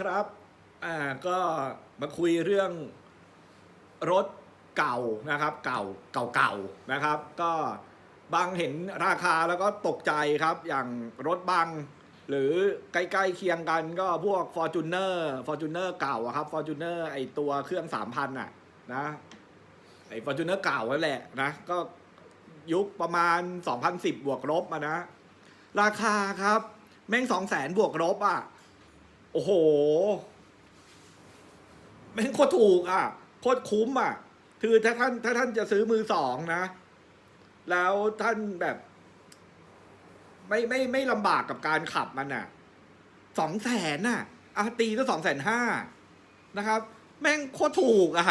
ครับ อ่า ก็มาคุยเรื่องรถเก่านะครับเก่าเก่า เก่าๆนะครับ ก็บางเห็นราคาแล้วก็ตกใจครับ อย่างรถบางหรือใกล้ๆเคียงกันก็พวก f o r t u n e r f o r t u n e r เก่าอะครับ f o r t u n e r ไอตัวเครื่อง 3,000อะนะไอ f o r t u n e r เก่านั่นแหละนะก็ยุคประมาณ 2010 บวกลบมานะ ราคาครับ แม่ง200,000 บวกลบอะ โอ้โหแม่งโคตรถูกอะโคตรคุ้มอะ คือถ้าท่าน ถ้าท่านจะซื้อมือสองนะ แล้วท่านแบบ ไม่ไม่ไม่ลำบากกับการขับมันอะสองแสนน่ะอะตีก็สองแสนห้านะครับ แม่งโคตรถูกอะ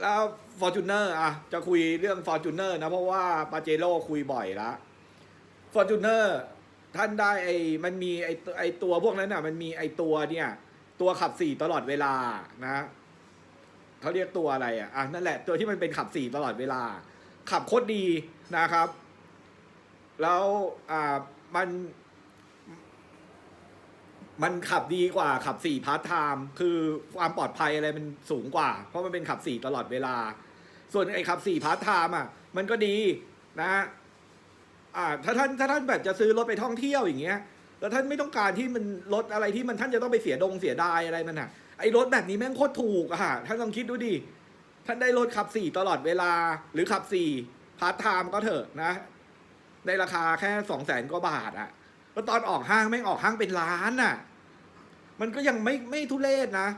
แล้วฟอร์จูเนอร์อะ จะคุยเรื่องฟอร์จูเนอร์นะ เพราะว่าปาเจโร่คุยบ่อยละฟอร์จูเนอร์ ท่านได้ไอ้มันมีไอ้ไอ้ตัวพวกนั้นอะ มันมีไอ้ตัวเนี่ย ตัวขับสี่ตลอดเวลานะเขาเรียกตัวอะไรอะอะนั่นแหละตัวที่มันเป็นขับสี่ตลอดเวลา ขับโคตรดีนะครับ แล้วอ่ามันมันขับดีกว่าขับสี่พาร์ทไทม์คือความปลอดภัยอะไรมันสูงกว่า เพราะมันเป็นขับสี่ตลอดเวลา ส่วนไอ้ขับสี่พาร์ทไทม์อะ มันก็ดีนะ อ่าถ้าท่านถ้าท่านแบบจะซื้อรถไปท่องเที่ยวอย่างเงี้ย แล้วท่านไม่ต้องการที่มันรถอะไรที่มันท่านจะต้องไปเสียดงเสียดายอะไรมันอะ ไอ้รถแบบนี้แม่งโคตรถูกอะฮะท่านลองคิดดูดิ ท่านได้รถขับสี่ตลอดเวลา หรือขับสี่พาร์ทไทม์ก็เถอะนะ ในราคาแค่สองแสนกว่าบาทอะ แล้วตอนออกห้างแม่งออกห้างเป็นล้านอะ มันก็ยังไม่ไม่ทุเรศนะ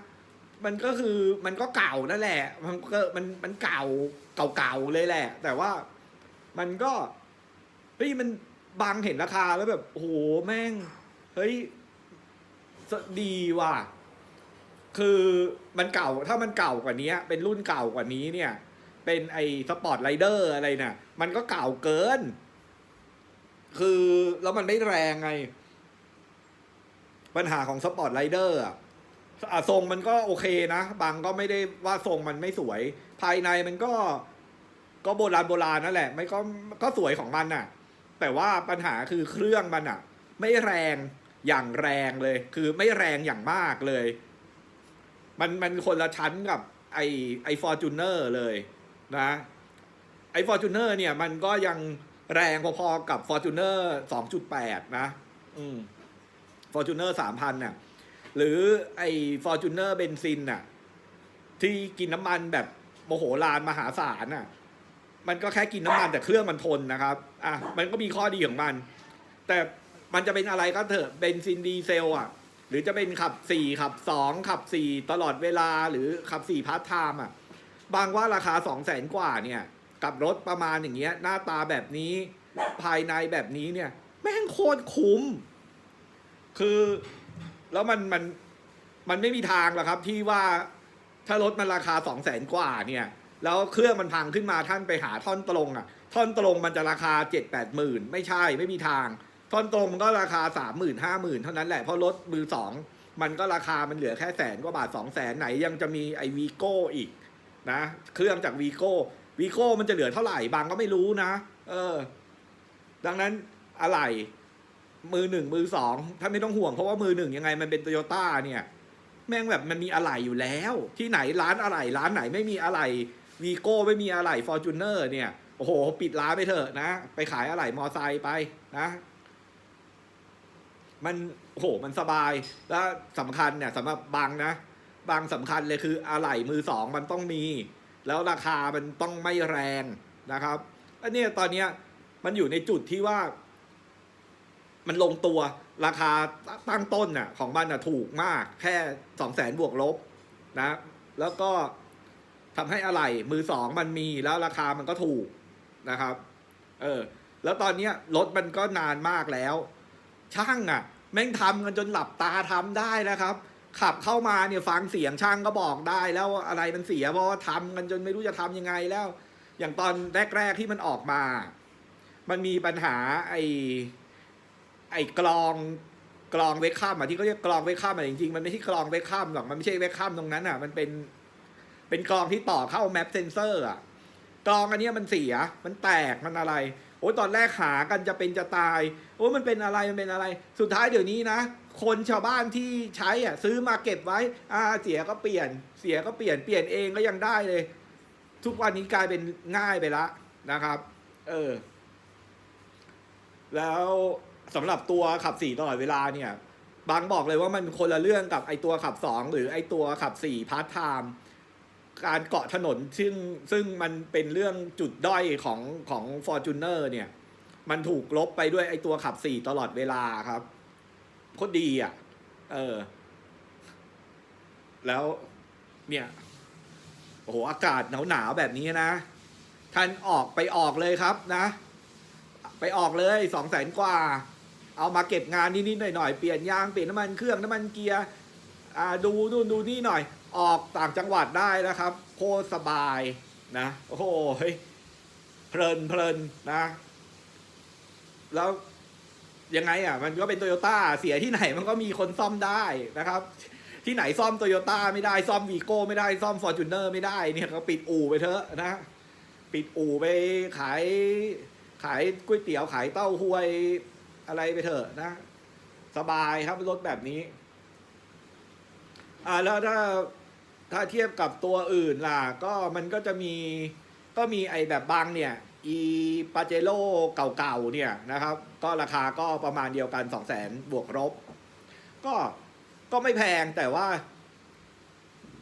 มันก็คือมันก็เก่านั่นแหละ มันก็มันมันเก่าเก่าๆเลยแหละ แต่ว่ามันก็ เฮ้ยมันบางเห็นราคาแล้วแบบโอ้โหแม่ง เฮ้ยดีว่ะ คือมันเก่าถ้ามันเก่ากว่านี้เป็นรุ่นเก่ากว่านี้เนี่ย เป็นไอ้สปอร์ตไรเดอร์อะไรเนี่ยมันก็เก่าเกิน คือแล้วมันไม่แรงไง ปัญหาของสปอร์ตไรเดอร์อะอะทรงมันก็โอเคนะ บางก็ไม่ได้ว่าทรงมันไม่สวย ภายในมันก็ก็โบราณโบราณนั่นแหละ ไม่ก็ก็สวยของมันน่ะ แต่ว่าปัญหาคือเครื่องมันอะไม่แรงอย่างแรงเลย คือไม่แรงอย่างมากเลย มันมันคนละชั้นกับไอไอฟอร์จูเนอร์เลยนะไอฟอร์จูเนอร์เนี่ยมันก็ยังแรงพอๆกับ f o r t u n e r 2.8นะอืม f o r t u n e r 3,000น่ะหรือไอ้ f o r t u n e r เบนซินน่ะที่กินน้ำมันแบบโมโหลานมหาศาลน่ะ มันก็แค่กินน้ำมันแต่เครื่องมันทนนะครับอะมันก็มีข้อดีของมัน แต่มันจะเป็นอะไรก็เถอะเบนซินดีเซลอะ หรือจะเป็นขับสี่ขับสองขับสี่ตลอดเวลาหรือขับสี่พาร์ทไทม์อะบางว่าราคาสองแสนกว่าเนี่ย กับรถประมาณอย่างเงี้ย หน้าตาแบบนี้ภายในแบบนี้เนี่ย แม่งโคตรคุ้ม คือแล้วมันมันมันไม่มีทางหรอกครับที่ว่าถ้ารถมันราคาสองแสนกว่าเนี่ย แล้วเครื่องมันพังขึ้นมาท่านไปหาท่อนตรงอะ ท่อนตรงมันจะราคาเจ็ดแปดหมื่นไม่ใช่ไม่มีทาง ท่อนตรงมันก็ราคาสามหมื่นห้าหมื่นเท่านั้นแหละเพราะรถมือสองมันก็ราคามันเหลือแค่แสนกว่าบาทสองแสนไหนยังจะมีไอวีโก้อีกนะเครื่องจากวีโก้วีโก้มันจะเหลือเท่าไหร่บางก็ไม่รู้นะ เออ ดังนั้นอะไรมือหนึ่งมือสองถ้าไม่ต้องห่วงเพราะว่ามือหนึ่งยังไงมันเป็นโตโยต้าเนี่ย แม่งแบบมันมีอะไหล่อยู่แล้ว ที่ไหนร้านอะไหล่ร้านไหนไม่มีอะไหล่ วีโก้ไม่มีอะไหล่ฟอร์จูเนอร์เนี่ย โอ้โห ปิดร้านไปเถอะนะ ไปขายอะไหล่มอไซค์ไปนะ มันโอ้โห มันสบาย แล้วสำคัญเนี่ยสำหรับบางนะ บางสำคัญเลยคืออะไหล่มือสองมันต้องมี แล้วราคามันต้องไม่แรงนะครับอันนี้ตอนเนี้ยมันอยู่ในจุดที่ว่า มันลงตัวราคาตั้งต้นน่ะ ของมันน่ะถูกมาก แค่สองแสนบวกลบนะ แล้วก็ ทำให้อะไหล่มือสองมันมีแล้วราคามันก็ถูกนะครับ เออ แล้วตอนเนี้ยรถมันก็นานมากแล้ว ช่างอะ แม่งทำกันจนหลับตาทำได้นะครับ ขับเข้ามาเนี่ยฟังเสียงช่างก็บอกได้แล้วว่าอะไรมันเสียเพราะว่าทำกันจนไม่รู้จะทำยังไงแล้ว อย่างตอนแรก ๆที่มันออกมา มันมีปัญหาไอ้ไอ้กลองกลองเวกข้ามอะที่เขาเรียกกลองเวกข้ามอะจริงๆมันไม่ใช่กลองเวกข้ามหรอกมันไม่ใช่เวกข้ามตรงนั้นอะ มันเป็น เป็นกลองที่ต่อเข้าแมปเซนเซอร์อะกลองอันนี้มันเสีย มันแตก มันอะไร โอ้ยตอนแรกหากันจะเป็นจะตาย โอ้ยมันเป็นอะไร มันเป็นอะไร สุดท้ายเดี๋ยวนี้นะ คนชาวบ้านที่ใช้อะ ซื้อมาเก็บไว้ อ่า เสียก็เปลี่ยน เสียก็เปลี่ยน เปลี่ยนเองก็ยังได้เลย ทุกวันนี้กลายเป็นง่ายไปละนะครับ เออ แล้วสำหรับตัวขับสี่ตลอดเวลาเนี่ย บางบอกเลยว่ามันคนละเรื่องกับไอตัวขับสองหรือไอตัวขับสี่พาร์ทไทม์ การเกาะถนนซึ่งซึ่งมันเป็นเรื่องจุดด้อยของของ f o r t u n e r เนี่ย มันถูกลบไปด้วยไอตัวขับสี่ตลอดเวลาครับโคตรดีอะ เออ แล้วเนี่ยโอ้โหอากาศหนาวๆแบบนี้นะ ท่านออกไปออกเลยครับนะ ไปออกเลยสองแสนกว่า เอามาเก็บงานนิดๆหน่อยๆ เปลี่ยนยาง เปลี่ยนน้ำมันเครื่องน้ำมันเกียร์ ดูนู่นดูนี่หน่อย ออกต่างจังหวัดได้นะครับ โคตรสบายนะ โอ้โหเฮ้ยเพลินเพลินนะ แล้วยังไงอะ มันก็เป็นโตโยต้าเสียที่ไหนมันก็มีคนซ่อมได้นะครับ ที่ไหนซ่อมโตโยต้าไม่ได้ซ่อมวีโก้ไม่ได้ซ่อมฟอร์จูเนอร์ไม่ได้เนี่ยก็ปิดอู่ไปเถอะนะ ปิดอู่ไปขาย ขายก๋วยเตี๋ยวขายเต้าหวยอะไรไปเถอะนะ สบายครับรถแบบนี้ อ่าแล้วถ้าถ้าเทียบกับตัวอื่นล่ะ ก็มันก็จะมีก็มีไอแบบบางเนี่ยอีปาเจโร่เก่าๆเนี่ยนะครับ ก็ราคาก็ประมาณเดียวกันสองแสนบวกลบก็ก็ไม่แพงแต่ว่า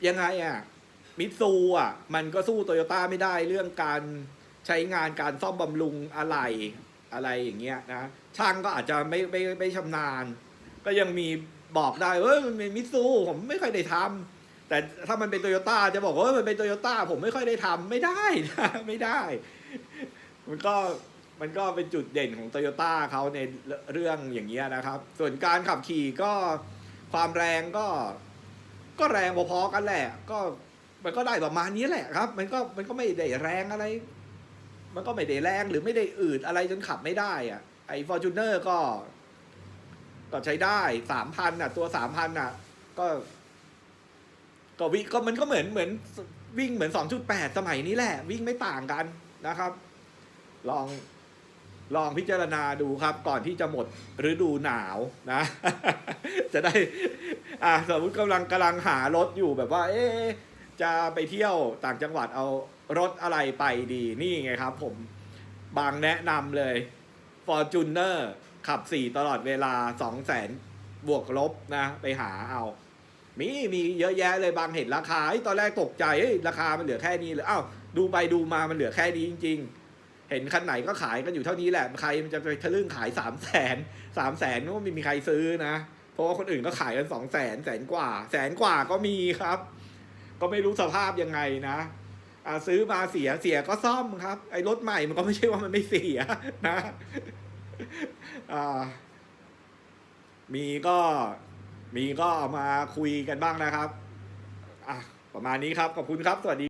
ยังไงอะมิตซูอะ มันก็สู้โตโยต้าไม่ได้เรื่องการใช้งานการซ่อมบำรุงอะไรอะไรอย่างเงี้ยนะ ช่างก็อาจจะไม่ไม่ไม่ชำนาญ ก็ยังมี บอกได้เอ้ยมันเป็นมิตซูผมไม่ค่อยได้ทำแต่ถ้ามันเป็นโตโยต้าจะบอกว่ามันเป็นโตโยต้าผมไม่ค่อยได้ทำไม่ได้นะไม่ได้ มันก็มันก็เป็นจุดเด่นของโตโยต้าเขาในเรื่องอย่างเงี้ยนะครับ ส่วนการขับขี่ก็ความแรงก็ ก็แรงพอๆกันแหละ ก็มันก็ได้ประมาณนี้แหละครับ มันก็มันก็ไม่ได้แรงอะไร มันก็ไม่ได้แรงหรือไม่ได้อืดอะไรจนขับไม่ได้อะไอ้ฟอร์จูเนอร์ก็ ก็ใช้ได้สามพันอะ ตัวสามพันอะ ก็ก็วิก็มันก็เหมือนเหมือนวิ่งเหมือนสองจุดแปดสมัยนี้แหละ วิ่งไม่ต่างกันนะครับ ลองลองพิจารณาดูครับ ก่อนที่จะหมดฤดูหนาวนะ จะได้ อ่าสมมติกำลังกำลังหารถอยู่แบบว่า เอ๊จะไปเที่ยวต่างจังหวัดเอารถอะไรไปดีนี่ไงครับ ผมบางแนะนำเลย Fortuner ขับสี่ตลอดเวลาสองแสนบวกลบนะ ไปหาเอา มีมีเยอะแยะเลยบางเห็นราคาตอนแรกตกใจราคามันเหลือแค่นี้เลยอ้าวดูไปดูมามันเหลือแค่นี้จริง ๆ เห็นคันไหนก็ขายกันอยู่เท่านี้แหละใครมันจะไปทะลึ่งขายสามแสนสามแสนก็ไม่มีใครซื้อนะเพราะว่าคนอื่นก็ขายกันสองแสนแสนกว่า แสนกว่าก็มีครับ ก็ไม่รู้สภาพยังไงนะอ่าซื้อมาเสียเสียก็ซ่อมครับ ไอ้รถใหม่มันก็ไม่ใช่ว่ามันไม่เสียนะ มีก็มีก็มาคุยกันบ้างนะครับ อะ ประมาณนี้ครับ ขอบคุณครับ สวัสดี